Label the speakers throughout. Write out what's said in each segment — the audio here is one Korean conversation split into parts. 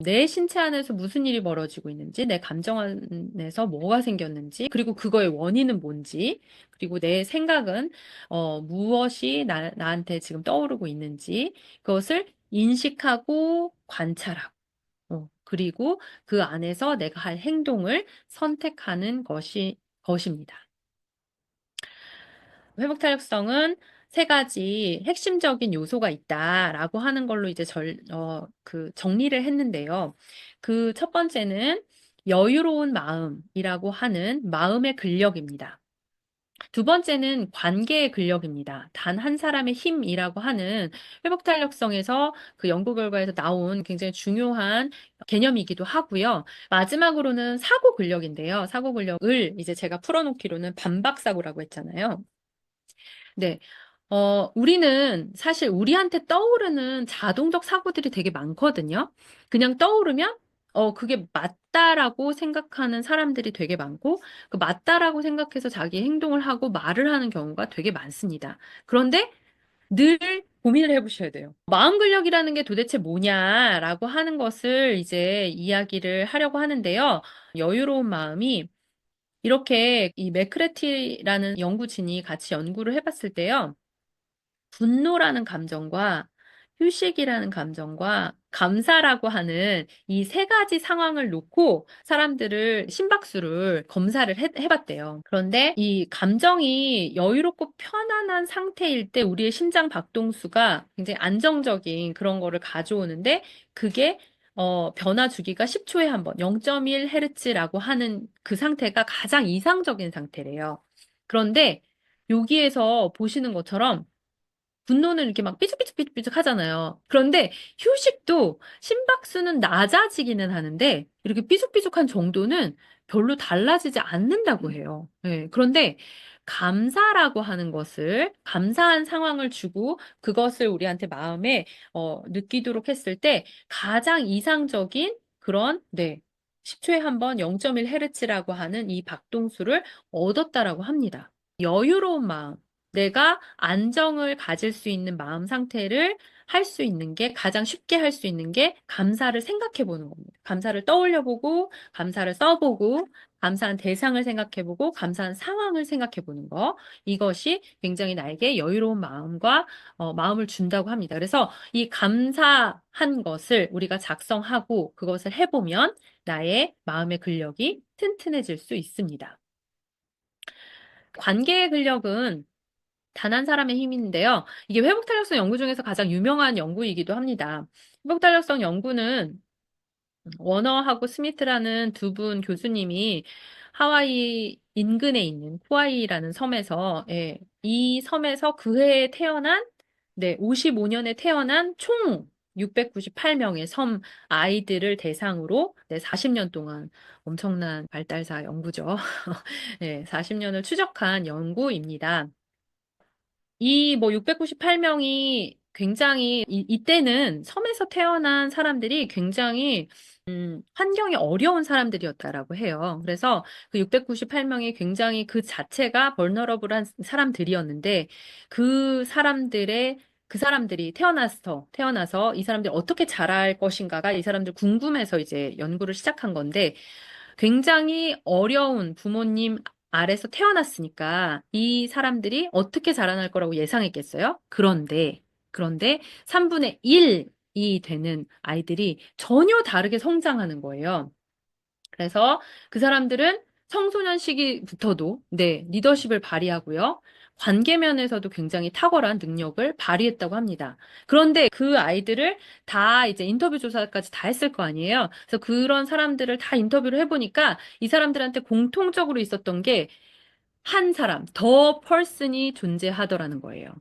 Speaker 1: 내 신체 안에서 무슨 일이 벌어지고 있는지, 내 감정 안에서 뭐가 생겼는지, 그리고 그거의 원인은 뭔지, 그리고 내 생각은 어, 무엇이 나, 나한테 지금 떠오르고 있는지, 그것을 인식하고 관찰하고, 어, 그리고 그 안에서 내가 할 행동을 선택하는 것이, 것입니다. 회복 탄력성은 세 가지 핵심적인 요소가 있다라고 하는 걸로 이제 절, 어, 그 정리를 했는데요. 그 첫 번째는 여유로운 마음이라고 하는 마음의 근력입니다. 두 번째는 관계의 근력입니다. 단 한 사람의 힘이라고 하는 회복 탄력성에서 그 연구 결과에서 나온 굉장히 중요한 개념이기도 하고요. 마지막으로는 사고 근력인데요. 사고 근력을 이제 제가 풀어놓기로는 반박사고라고 했잖아요. 네. 어, 우리는 사실 우리한테 떠오르는 자동적 사고들이 되게 많거든요. 그냥 떠오르면, 어, 그게 맞다라고 생각하는 사람들이 되게 많고, 그 맞다라고 생각해서 자기 행동을 하고 말을 하는 경우가 되게 많습니다. 그런데 늘 고민을 해보셔야 돼요. 마음 근력이라는 게 도대체 뭐냐라고 하는 것을 이제 이야기를 하려고 하는데요. 여유로운 마음이 이렇게 이 맥크레티라는 연구진이 같이 연구를 해봤을 때요. 분노라는 감정과 휴식이라는 감정과 감사라고 하는 이 세 가지 상황을 놓고 사람들을 심박수를 검사를 해, 해봤대요. 그런데 이 감정이 여유롭고 편안한 상태일 때 우리의 심장 박동수가 굉장히 안정적인 그런 거를 가져오는데 그게 어, 변화 주기가 10초에 한 번, 0.1Hz라고 하는 그 상태가 가장 이상적인 상태래요. 그런데 여기에서 보시는 것처럼 분노는 이렇게 막 삐죽삐죽삐죽삐죽 하잖아요. 그런데 휴식도 심박수는 낮아지기는 하는데 이렇게 삐죽삐죽한 정도는 별로 달라지지 않는다고 해요. 네, 그런데 감사라고 하는 것을 감사한 상황을 주고 그것을 우리한테 마음에 어, 느끼도록 했을 때 가장 이상적인 그런 네 10초에 한 번 0.1Hz라고 하는 이 박동수를 얻었다라고 합니다. 여유로운 마음, 내가 안정을 가질 수 있는 마음 상태를 할 수 있는 게 가장 쉽게 할 수 있는 게 감사를 생각해 보는 겁니다. 감사를 떠올려 보고, 감사를 써보고, 감사한 대상을 생각해 보고, 감사한 상황을 생각해 보는 거. 이것이 굉장히 나에게 여유로운 마음과 어, 마음을 준다고 합니다. 그래서 이 감사한 것을 우리가 작성하고 그것을 해보면 나의 마음의 근력이 튼튼해질 수 있습니다. 관계의 근력은 단 한 사람의 힘인데요. 이게 회복 탄력성 연구 중에서 가장 유명한 연구이기도 합니다. 회복 탄력성 연구는 워너하고 스미트라는 두 분 교수님이 하와이 인근에 있는 쿠아이라는 섬에서 예, 이 섬에서 그 해에 태어난 네, 55년에 태어난 총 698명의 섬 아이들을 대상으로 네, 40년 동안 엄청난 발달사 연구죠. 네, 40년을 추적한 연구입니다. 이 뭐 698명이 굉장히 이, 이때는 섬에서 태어난 사람들이 굉장히 음, 환경이 어려운 사람들이었다라고 해요. 그래서 그 698명이 굉장히 그 자체가 벌너러블한 사람들이었는데 그 사람들의 그 사람들이 태어나서 태어나서 이 사람들이 어떻게 자랄 것인가가 이 사람들 궁금해서 이제 연구를 시작한 건데 굉장히 어려운 부모님 아래서 태어났으니까 이 사람들이 어떻게 자라날 거라고 예상했겠어요? 그런데, 그런데 3분의 1이 되는 아이들이 전혀 다르게 성장하는 거예요. 그래서 그 사람들은 청소년 시기부터도, 네, 리더십을 발휘하고요. 관계면에서도 굉장히 탁월한 능력을 발휘했다고 합니다. 그런데 그 아이들을 다 이제 인터뷰 조사까지 다 했을 거 아니에요. 그래서 그런 사람들을 다 인터뷰를 해보니까 이 사람들한테 공통적으로 있었던 게 한 사람, 더 펄슨이 존재하더라는 거예요.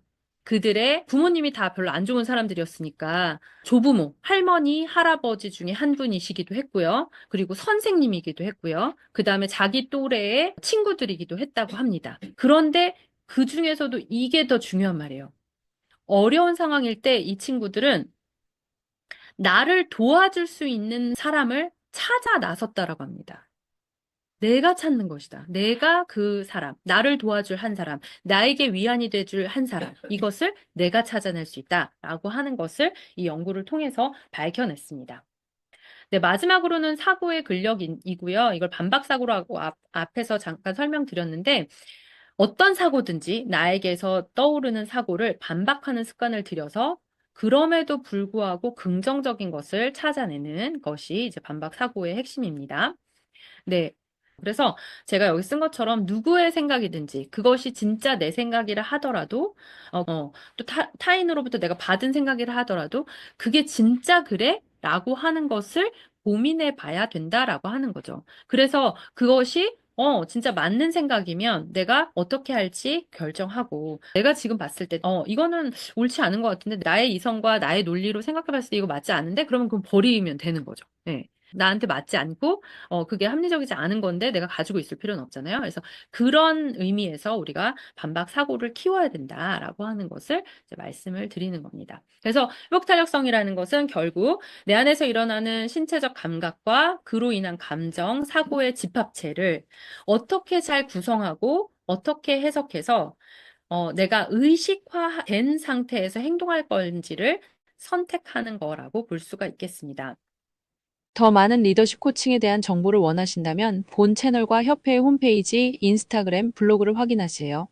Speaker 1: 그들의 부모님이 다 별로 안 좋은 사람들이었으니까 조부모, 할머니, 할아버지 중에 한 분이시기도 했고요. 그리고 선생님이기도 했고요. 그 다음에 자기 또래의 친구들이기도 했다고 합니다. 그런데 그 중에서도 이게 더 중요한 말이에요. 어려운 상황일 때 이 친구들은 나를 도와줄 수 있는 사람을 찾아 나섰다라고 합니다. 내가 찾는 것이다. 내가 그 사람, 나를 도와줄 한 사람, 나에게 위안이 돼줄 한 사람, 이것을 내가 찾아낼 수 있다라고 하는 것을 이 연구를 통해서 밝혀냈습니다. 네, 마지막으로는 사고의 근력이고요. 이걸 반박 사고라고 앞, 앞에서 잠깐 설명드렸는데 어떤 사고든지 나에게서 떠오르는 사고를 반박하는 습관을 들여서 그럼에도 불구하고 긍정적인 것을 찾아내는 것이 이제 반박 사고의 핵심입니다. 네. 그래서 제가 여기 쓴 것처럼 누구의 생각이든지 그것이 진짜 내 생각이라 하더라도 어, 어, 타인으로부터 내가 받은 생각이라 하더라도 그게 진짜 그래? 라고 하는 것을 고민해 봐야 된다라고 하는 거죠. 그래서 그것이 어, 진짜 맞는 생각이면 내가 어떻게 할지 결정하고 내가 지금 봤을 때 어, 이거는 옳지 않은 것 같은데 나의 이성과 나의 논리로 생각해 봤을 때 이거 맞지 않은데 그러면 그건 버리면 되는 거죠. 네. 나한테 맞지 않고 어 그게 합리적이지 않은 건데 내가 가지고 있을 필요는 없잖아요. 그래서 그런 의미에서 우리가 반박 사고를 키워야 된다라고 하는 것을 이제 말씀을 드리는 겁니다. 그래서 회복 탄력성이라는 것은 결국 내 안에서 일어나는 신체적 감각과 그로 인한 감정, 사고의 집합체를 어떻게 잘 구성하고 어떻게 해석해서 어, 내가 의식화된 상태에서 행동할 건지를 선택하는 거라고 볼 수가 있겠습니다.
Speaker 2: 더 많은 리더십 코칭에 대한 정보를 원하신다면 본 채널과 협회의 홈페이지, 인스타그램, 블로그를 확인하세요.